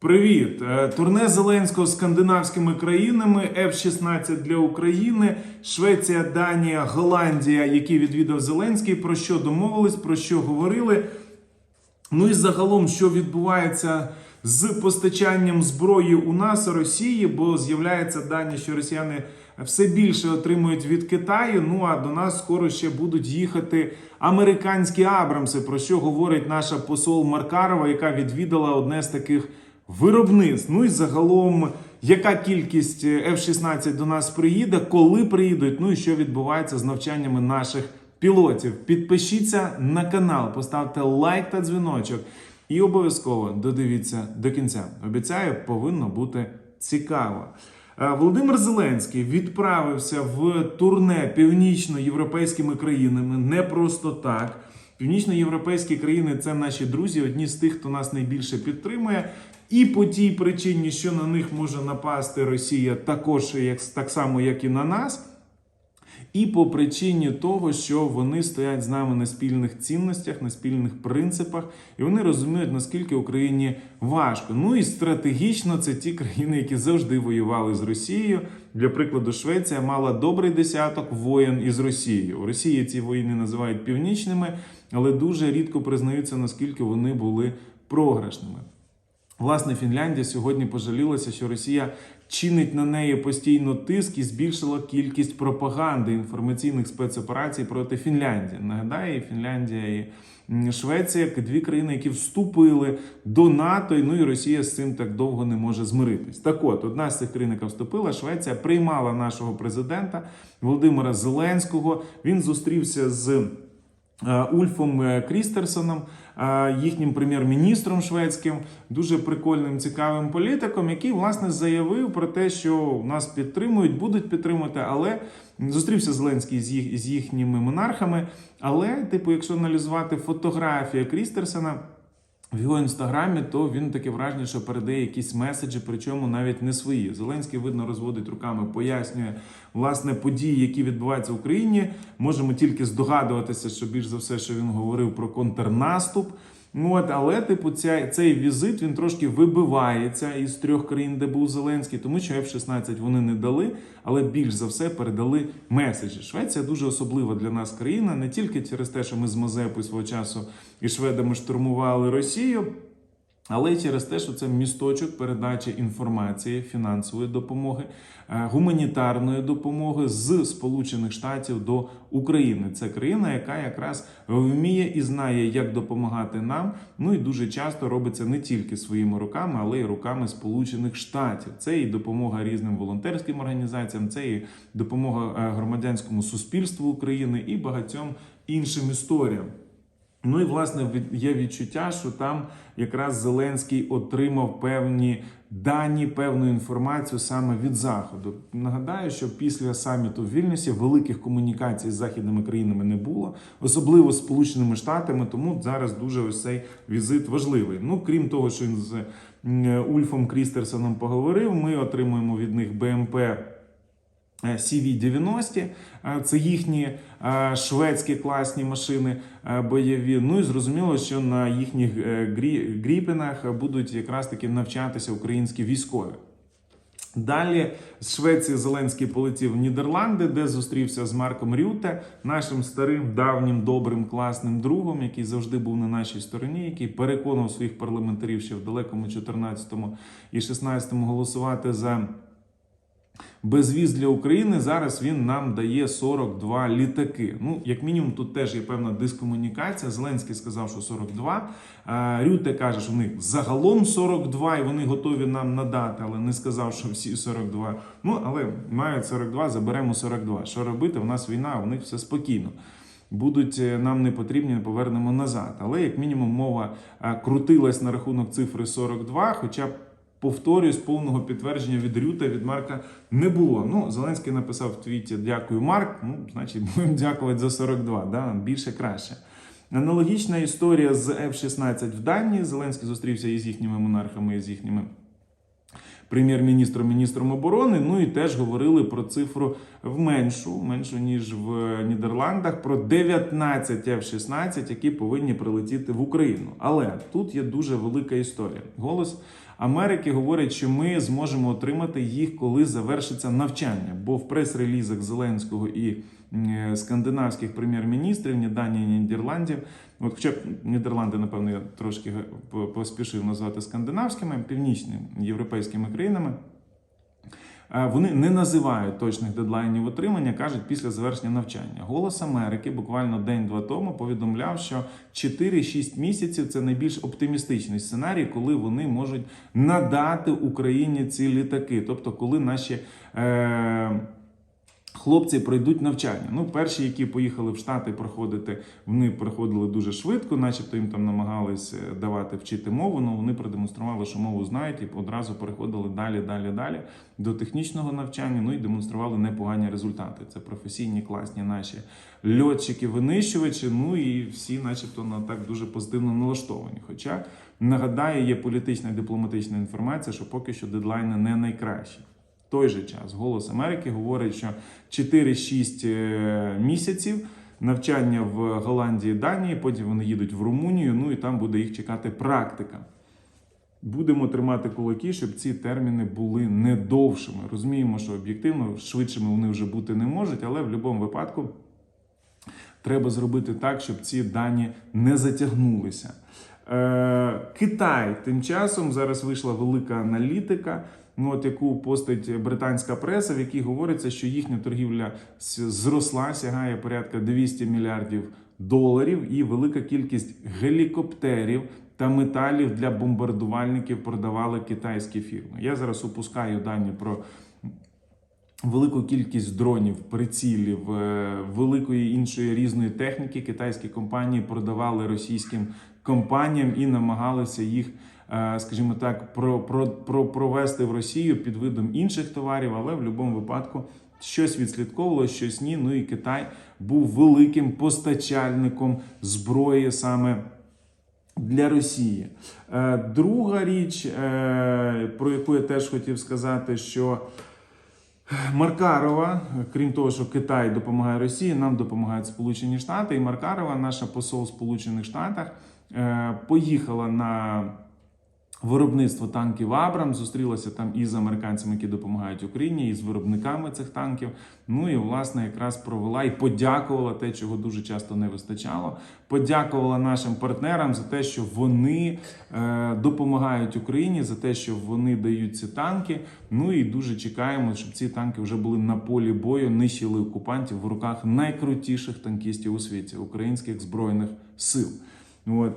Привіт! Е, Турне Зеленського скандинавськими країнами F-16 для України, Швеція, Данія, Голландія, які відвідав Зеленський. Про що домовились, про що говорили. Ну і загалом, що відбувається з постачанням зброї у нас Росії, бо з'являються дані, що росіяни все більше отримують від Китаю. Ну а до нас скоро ще будуть їхати американські Абрамси, про що говорить наша посол Маркарова, яка відвідала одне з таких виробництв. Ну і загалом, яка кількість F-16 до нас приїде, коли приїдуть, ну і що відбувається з навчаннями наших пілотів. Підпишіться на канал, поставте лайк та дзвіночок. І обов'язково додивіться до кінця. Обіцяю, повинно бути цікаво. Е, Володимир Зеленський відправився в турне північноєвропейськими країнами не просто так. Північноєвропейські країни це наші друзі, одні з тих, хто нас найбільше підтримує. І по тій причині, що на них може напасти Росія, також як так само, як і на нас. І по причині того, що вони стоять з нами на спільних цінностях, на спільних принципах, і вони розуміють, наскільки Україні важко. Ну і стратегічно це ті країни, які завжди воювали з Росією. Для прикладу, Швеція мала добрий десяток воєн із Росією. У Росії ці воїни називають північними, але дуже рідко признаються, наскільки вони були програшними. Власне, Фінляндія сьогодні пожалілася, що Росія чинить на неї постійно тиск і збільшила кількість пропаганди інформаційних спецоперацій проти Фінляндії. Нагадаю, Фінляндія і Швеція дві країни, які вступили до НАТО, ну і Росія з цим так довго не може змиритись. Так от, одна з цих країн, яка вступила, Швеція приймала нашого президента Володимира Зеленського. Він зустрівся з. Е, Ульфом е, Крістерсоном, е, їхнім прем'єр-міністром шведським, дуже прикольним, цікавим політиком, який власне заявив про те, що нас підтримують, будуть підтримувати, але зустрівся Зеленський з, їх, з їхніми монархами. Але, типу, якщо аналізувати фотографія Крістерсена. В його інстаграмі, то він таке враження, що передає якісь меседжі, причому навіть не свої. Зеленський видно розводить руками, пояснює власне події, які відбуваються в Україні. Можемо тільки здогадуватися, що більш за все, що він говорив про контрнаступ. Ну, От, але, типу, ця, цей візит він трошки вибивається із трьох країн, де був Зеленський, тому що F-16 вони не дали, але більш за все передали меседжі. Швеція дуже особлива для нас країна, не тільки через те, що ми з Мазепи свого часу і шведами штурмували Росію. Але й через те, що це місточок передачі інформації, фінансової допомоги, е, гуманітарної допомоги з Сполучених Штатів до України. Це країна, яка якраз вміє і знає, як допомагати нам. Ну і дуже часто робиться не тільки своїми руками, але й руками Сполучених Штатів. Це і допомога різним волонтерським організаціям, це і допомога е, громадянському суспільству України і багатьом іншим історіям. Ну і власне є відчуття, що там якраз Зеленський отримав певні дані, певну інформацію саме від заходу. Нагадаю, що після саміту в Вільнюсі великих комунікацій з західними країнами не було, особливо з Сполученими Штатами. Тому зараз дуже ось цей візит важливий. Ну крім того, що він з Ульфом Крістерсоном поговорив, ми отримуємо від них БМП. Е, CV-90, е, це їхні е, шведські класні машини бойові. Ну і зрозуміло, що на їхніх грі- гріпенах будуть якраз таки навчатися українські військові. Далі з Швеції Зеленський полетів в Нідерланди, де зустрівся з Марком Рюте, нашим старим, давнім, добрим, класним другом, який завжди був на нашій стороні, який переконав своїх парламентарів ще в далекому 14-му і 16-му голосувати за безвіз для України. Зараз він нам дає 42 літаки. Ну, як мінімум, тут теж є певна дискомунікація. Зеленський сказав, що 42. А Рюте каже, що в них загалом 42, і вони готові нам надати, але не сказав, що всі 42. Ну, але мають 42, заберемо 42. Що робити? У нас війна, у них все спокійно. Будуть е, нам не потрібні, повернемо назад. Але як мінімум мова е, крутилась на рахунок цифри 42, хоча б повторюсь, повного підтвердження від Рюта, від Марка не було. Ну, Зеленський написав в твіті Дякую, Марк. Ну, значить, будемо дякувати за 42. Да? Більше краще. Аналогічна історія з F-16 в Данії. Зеленський зустрівся із їхніми монархами, і з їхніми прем'єр-міністром, міністром оборони. Ну і теж говорили про цифру в меншу, меншу ніж в Нідерландах, про 19 F-16, які повинні прилетіти в Україну. Але тут є дуже велика історія. Голос Америки говорять, що ми зможемо отримати їх, коли завершиться навчання. Бо в прес-релізах Зеленського і е, скандинавських прем'єр-міністрів, ні Данії, ні Нідерландів. От, хоча б Нідерланди, напевно, я трошки поспішив назвати скандинавськими, північними європейськими країнами. Е, Вони не називають точних дедлайнів отримання, кажуть після завершення навчання. Голос Америки буквально день-два тому повідомляв, що 4-6 місяців це найбільш оптимістичний сценарій, коли вони можуть надати Україні ці літаки. Тобто, коли наші е, хлопці пройдуть навчання. Ну, перші, які поїхали в Штати проходити, вони проходили дуже швидко, начебто їм там намагались е, давати вчити мову. Ну вони продемонстрували, що мову знають, і одразу переходили далі, далі, далі до технічного навчання. Ну і демонстрували непогані результати. Це професійні, класні наші льотчики, винищувачі. Ну і всі, начебто, на так дуже позитивно налаштовані. Хоча нагадаю, є політична і дипломатична інформація, що поки що дедлайни не найкращі. Той же час Голос Америки говорить, що 4-6 е, місяців навчання в Голландії, Данії, потім вони їдуть в Румунію, ну і там буде їх чекати практика. Будемо тримати кулаки, щоб ці терміни були не довшими. Розуміємо, що об'єктивно швидшими вони вже бути не можуть, але в будь-якому випадку треба зробити так, щоб ці дані не затягнулися. Е, Китай тим часом зараз вийшла велика аналітика. Ну, от яку постить британська преса, в якій говориться, що їхня торгівля зросла, сягає порядка 200 мільярдів доларів, і велика кількість гелікоптерів та металів для бомбардувальників продавали китайські фірми. Я зараз опускаю дані про велику кількість дронів, прицілів, е, великої іншої різної техніки китайські компанії продавали російським компаніям і намагалися їх, е, скажімо так, про, про, про, провести в Росію під видом інших товарів, але в будь-якому випадку. Щось відслідковувало, щось ні. Ну і Китай був великим постачальником зброї саме для Росії. Е, Друга річ, про яку я теж хотів сказати, що Маркарова, крім того, що Китай допомагає Росії, нам допомагають Сполучені Штати. І Маркарова, наша посол в Сполучених Штатах, е, поїхала на виробництво танків Абрам, зустрілася там і з американцями, які допомагають Україні, і з виробниками цих танків. Ну і власне якраз провела і подякувала те, чого дуже часто не вистачало. Подякувала нашим партнерам за те, що вони е, допомагають Україні, за те, що вони дають ці танки. Ну і дуже чекаємо, щоб ці танки вже були на полі бою, нищили окупантів в руках найкрутіших танкістів у світі українських збройних сил. От.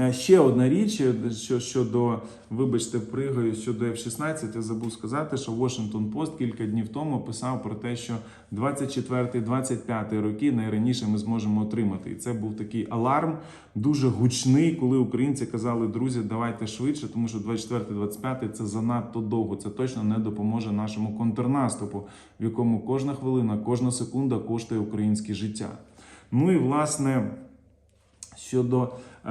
Е, Ще одна річ, е, що щодо, вибачте, пригаю щодо F-16, я забув сказати, що Washington Post кілька днів тому писав про те, що 24-25 роки найраніше ми зможемо отримати. І це був такий аларм, дуже гучний, коли українці казали, друзі, давайте швидше, тому що 24-25 це занадто довго. Це точно не допоможе нашому контрнаступу, в якому кожна хвилина, кожна секунда коштує українське життя. Ну і власне. Щодо е,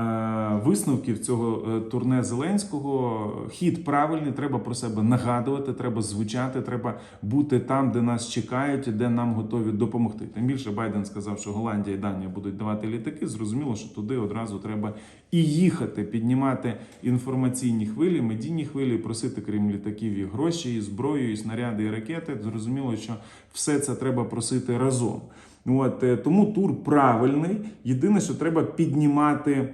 висновків цього е, турне Зеленського, хід правильний, треба про себе нагадувати, треба звучати, треба бути там, де нас чекають де нам готові допомогти. Тим більше Байден сказав, що Голландія і Данія будуть давати літаки. Зрозуміло, що туди одразу треба і їхати, піднімати інформаційні хвилі, медійні хвилі, просити крім літаків і гроші, і зброю, і снаряди, і ракети. Зрозуміло, що все це треба просити разом. От, е, тому тур правильний. Єдине, що треба піднімати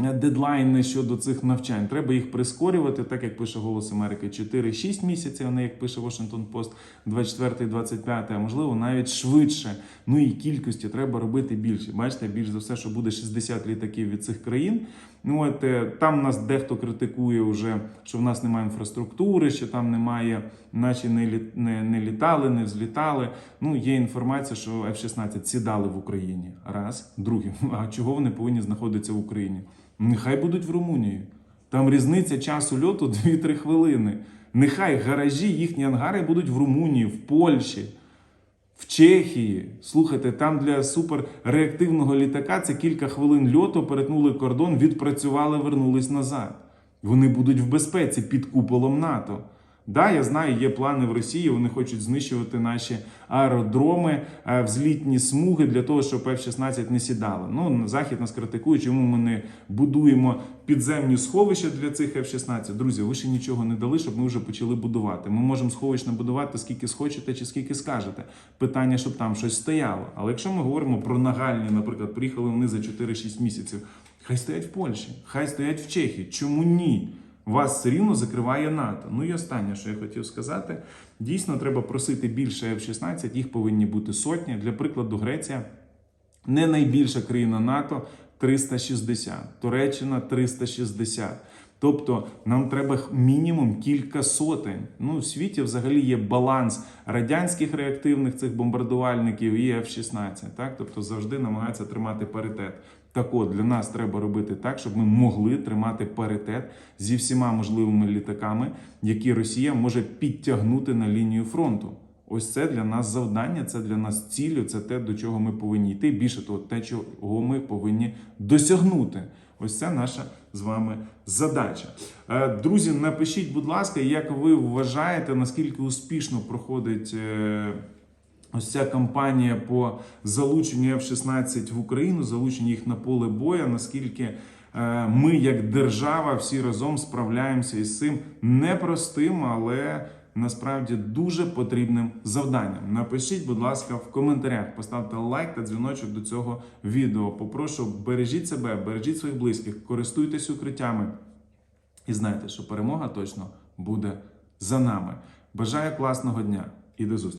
дедлайни щодо цих навчань. Треба їх прискорювати, так як пише Голос Америки, 4-6 місяців, а не як пише Washington Post 24-25, а можливо навіть швидше. Ну і кількості треба робити більше. Бачите, більш за все, що буде 60 літаків від цих країн. Ну от е, там нас дехто критикує вже, що в нас немає інфраструктури, що там немає, наші не, літ, не, не літали, не взлітали. Ну є інформація, що F-16 сідали в Україні. Раз, друге. А чого вони повинні знаходитися в Україні? Нехай будуть в Румунії. Там різниця часу льоту 2-3 хвилини. Нехай гаражі, їхні ангари будуть в Румунії, в Польщі. В Чехії, слухайте, там для суперреактивного літака це кілька хвилин льоту, перетнули кордон, відпрацювали, вернулись назад. Вони будуть в безпеці під куполом НАТО. Да, я знаю, є плани в Росії. Вони хочуть знищувати наші аеродроми, е, взлітні смуги для того, щоб F-16 не сідали. Ну захід нас критикує, чому ми не будуємо підземні сховища для цих F-16. Друзі, ви ще нічого не дали, щоб ми вже почали будувати. Ми можемо сховищ набудувати скільки схочете чи скільки скажете. Питання, щоб там щось стояло. Але якщо ми говоримо про нагальні, наприклад, приїхали вони за 4-6 місяців. Хай стоять в Польщі, хай стоять в Чехії. Чому ні? Вас все рівно закриває НАТО. Ну і останнє, що я хотів сказати, дійсно треба просити більше F-16, їх повинні бути сотні. Для прикладу, Греція не найбільша країна НАТО 360, Туреччина 360. Тобто нам треба мінімум кілька сотень. Ну, в світі взагалі є баланс радянських реактивних цих бомбардувальників і F-16. Так? Тобто завжди намагаються тримати паритет. Так от для нас треба робити так, щоб ми могли тримати паритет зі всіма можливими літаками, які Росія може підтягнути на лінію фронту. Ось це для нас завдання, це для нас цілю, це те, до чого ми повинні йти. Більше того, те, чого ми повинні досягнути. Ось це наша з вами задача. Е, Друзі, напишіть, будь ласка, як ви вважаєте, наскільки успішно проходить. Ось ця кампанія по залученню F-16 в Україну, залученню їх на поле боя, наскільки е, ми, як держава, всі разом справляємося із цим непростим, але насправді дуже потрібним завданням. Напишіть, будь ласка, в коментарях, поставте лайк та дзвіночок до цього відео. Попрошу, бережіть себе, бережіть своїх близьких, користуйтесь укриттями і знайте, що перемога точно буде за нами. Бажаю класного дня і до зустрічі!